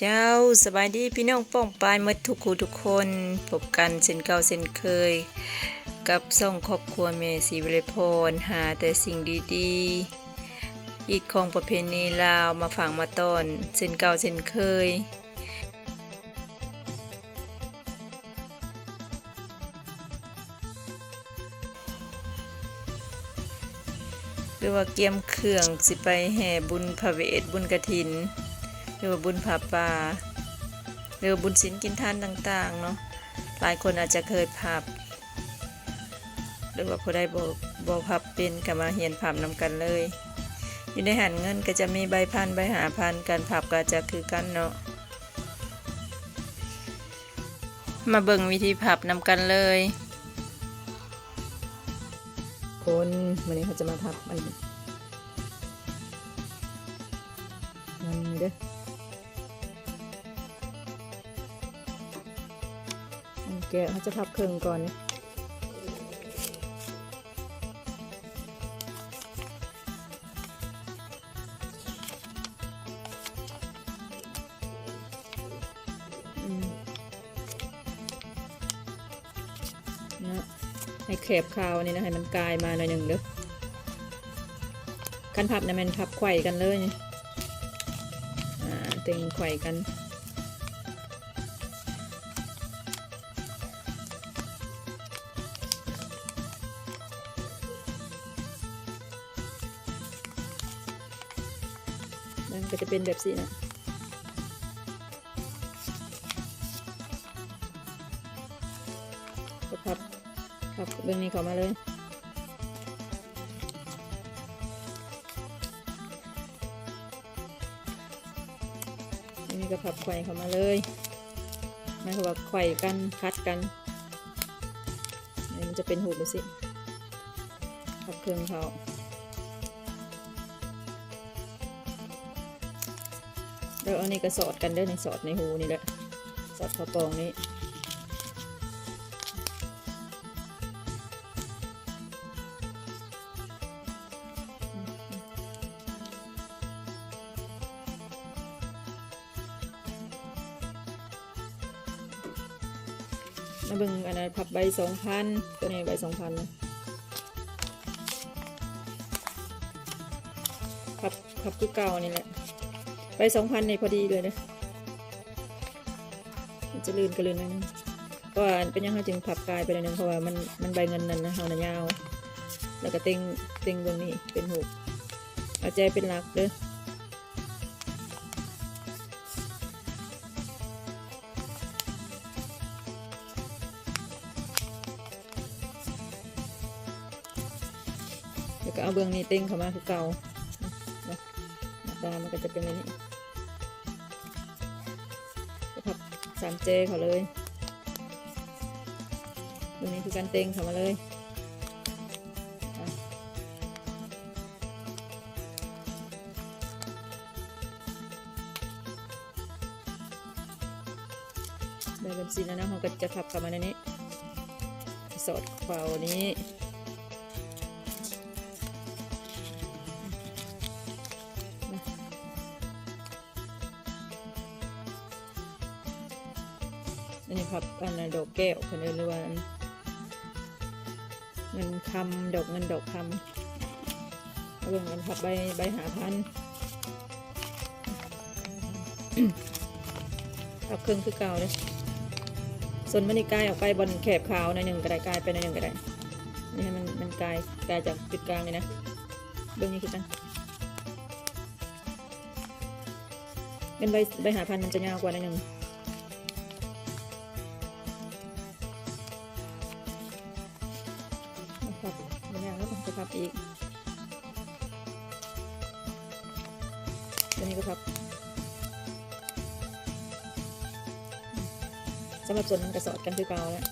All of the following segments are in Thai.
เจ้าสบายดีพี่น้องป้องปายหมดทุกคู่ทุกคนพบกันเช่นเก่าเช่นเคย กับส่องครอบครัวเมสีวิเลพรหาแต่สิ่งดีๆ อีกของประเพณีลาวมาฝังมาตอนเช่นเก่าเช่นเคยหรือว่าเกียมเครื่องสิไปแห่บุญพระเวทบุญกระถิน หรือว่าบุญผาป่าหรือบุญศีลกินทานต่างๆเนาะหลายคนอาจจะเคยพับหรือว่าผู้ใดบอกบอกพับเป็นก็มาเหียนพับนำกันเลย อยู่ในหันเงินก็จะมีใบพันใบหาพันการพับก็จะคือกันเนาะมาเบิ่งวิธีพับนำกันเลย คนวันนี้เขาจะมาพับมันมันเด้อ แกะเขาจะพับเครื่องก่อนนะให้แคบคาวนี่นะให้มันกลายมาหน่อยหนึ่งเด้อกันพับนะมันพับไขว่กันเลยอ่าเต็งไขว่กัน มันก็จะเป็นแบบสีนะก็พับพับเรื่องนี้เข้ามาเลยอันนี้ก็พับไข่เข้ามาเลยหมายความว่าไข่กันคัดกันนนี้มันจะเป็นหูดูสิพับเครื่องเขา แล้วอันนี้ก็สอดกันเด้อในสอดในหูนี่แหละ สอดข้าปองนี้มาเบิ่งอันนั้นพับใบสองพันตัวนี้ใบสองพันนะพับพับคือเก่านี่แหละ ใบสองพันในพอดีเลยนะจะลื่นก็ลื่นนิดนึงเพราะว่าเป็นยังไงจึงพับกลายไปหนอยนึงเพราะว่ามันมันใบเงินนั่นนะเฮานะยาว แล้วก็เต็งเต็งตรงนี้เป็นหูกเอาใจเป็นหลักเด้อแล้วก็เอาเบื้องนี้เต้งเข้ามาคือเก่าตามันก็จะเป็นแบบนี้ สามเจเขาเลยตรงนี้คือการเต้งเขามาเลยได้เป็นสีแล้วนะเขาก็จะพับเข้ามาในนี้ สอดเป่านี้ นนี้ครับอันนั้นดอกแก้วคนเอิ้นหรือว่าอันเงินคำดอกเงินดอกคำเรื่องกันพับใบใบหาพันพับครึ่องคือเก่าเลยส่วนมันกลายออกไปบนแคบขาวหน่อยหนึ่งก็ไดกลายไปหน่อยหนึ่งก็ไดนี่มันมันกลายกลายจากจุดกลางเลยนะเบื้องนี้คือกันเป็นใบใบหาพันมันจะยาวกว่าหน่อยหนึ่ง พับอีก ตัวนี้ก็พับสำหรับส่วนมันกระสอดกันคือเก่าแล้ว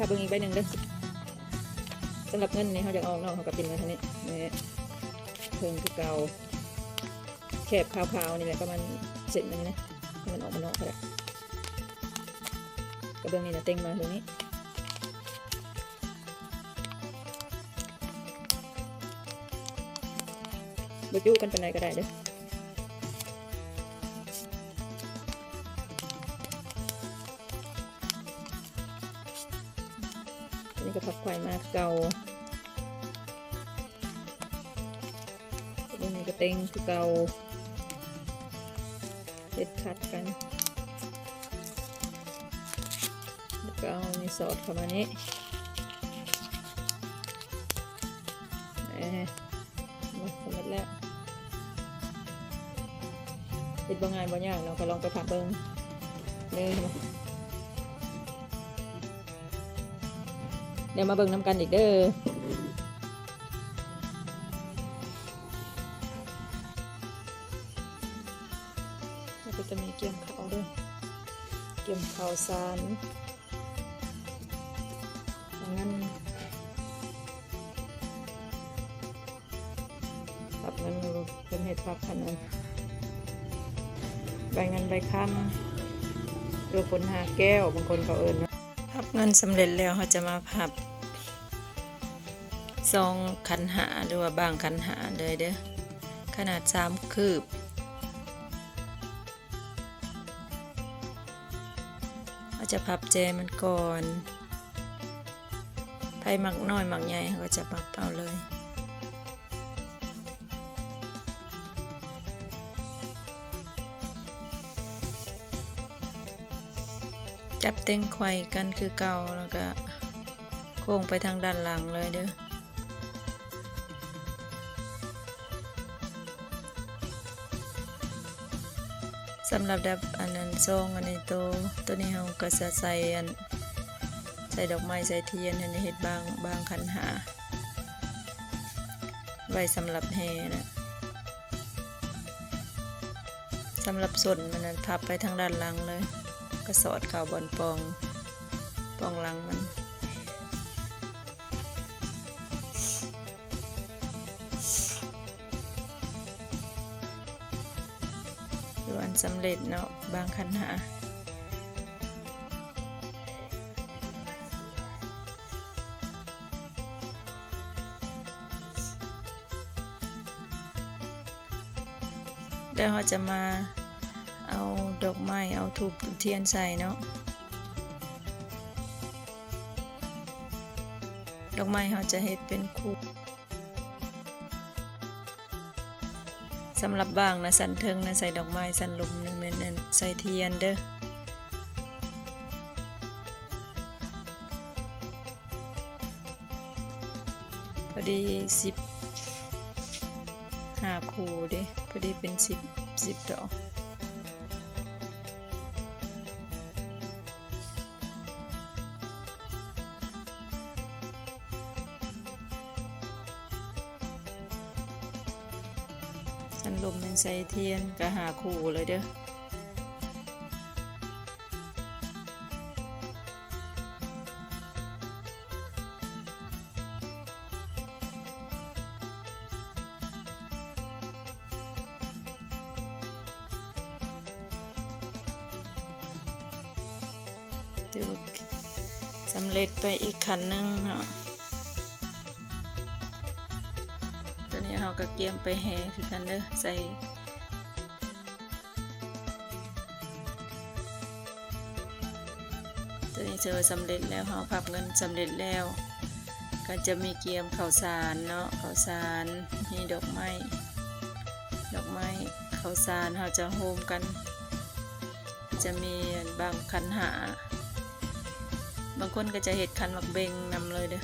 ค่ะเบิ่งอีกใบหนึ่งเด้อสำหรับเงินนี่เขาจะออกนอกเขากับเป็นเงินทานี้นี่เพิ่งคือเก่าแคบขาวๆนี่แหละก็มันเสร็จมันนะให้มันออกมานอกก็ได้กระเบื้องนี่นะเต็งมาตรงนี้บจุกันเป็นไรก็ได้เด้อ นนี้ก็ผักควายมาเก่าอันนี้ก็เต็งคือเก่าเด็ดขัดกันแล้วก็เอานี่สอดเข้ามานี้เอมาสำเร็จแล้วเห็ดบางงานบางอย่างเราก็ลองไปผัดเบิ้งเลยมา เดี๋ยวมาเบิ้งน้ำกันอีกเด้อแล้วก็จะมีเกี๊ยมข้าวด้วยเกี๊ยมข้าวสารอย่างนั้นปรับเงินเป็นเห็ดปรับขนมใบเงินใบคำหรือคนหาแก้วบางคนเขาเอิญนะ พับเงินสำเร็จแล้วเขาจะมาพับซองคันหาหรือว่าบางคันหาเลยเด้อขนาดสามคืบเขาจะพับแจมันก่อนไผ่หมักน้อยหมักใหญ่เขาก็จะพับเอาเลย จับเต้งไข่กันคือเก่าแล้วก็โค้งไปทางด้านหลังเลยเด้อสำหรับดับอันนั้นซองอันนี้ตัวตัวนี้เราก็จะใส่อันใส่ดอกไม้ใส่เทียนอันนี้เฮ็ดบางบางคันหา ไว้สำหรับแห่นะสำหรับส่วนมันนั้นพับไปทางด้านหลังเลย ก็สอดเข่าบอนปองปองหลังมันดูอันสำเร็จเนาะบางคันหาเดี๋ยวเราจะมา เอาดอกไม้ เอาถูกเทียนใส่เนาะ ดอกไม้เราจะเฮ็ดเป็นคู่สำหรับบางนะสันเทิงนะใส่ดอกไม้สันลมนึ่งเน้นใส่เทียนเด้อพอดีสิบห้าคูเด้พอดีเป็นสิบสิบดอก ใส่เทียนก็หาคู่เลยเด้อถือว่าสำเร็จไปอีกคันนึงเนาะตอนนี้เราก็เกียมไปแห่คือกันเด้อใส่ ตอนนี้เจอสำเร็จแล้วเราพับเงินสำเร็จแล้ว ก็จะมีเกียมข้าวสารเนาะข้าวสารมีดอกไม้ดอกไม้ข้าวสารเราจะโฮมกัน จะมีบางคันหา บางคนก็จะเห็ดคันหมักเบงนำเลยเด้อ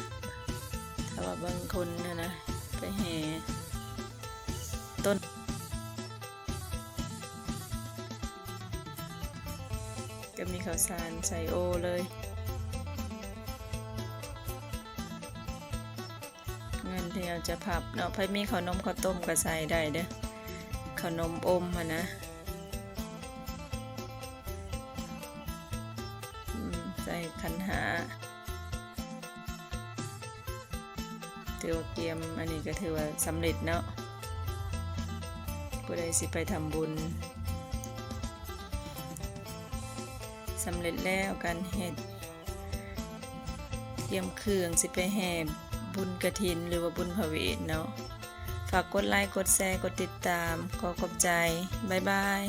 ถ้าว่าบางคนนะนะไปแห่ ก็มีข้าวสารใส่โอเลยเงินที่เราจะพับเนาะไพ่มีขานมข้าวต้มก็ใส่ได้เด้อขนมอมอะนะใส่ขันหาถือว่าเกียมอันนี้ก็ถือว่าสำเร็จเนาะผู้ใดสิไปทำบุญ สำเร็จแล้วการเฮ็ดเตรียมเครื่องสิไปแห่บุญกระถินหรือว่าบุญพระเวทเนาะฝากกดไลค์กดแชร์กดติดตามขอขอบใจ บ๊ายบาย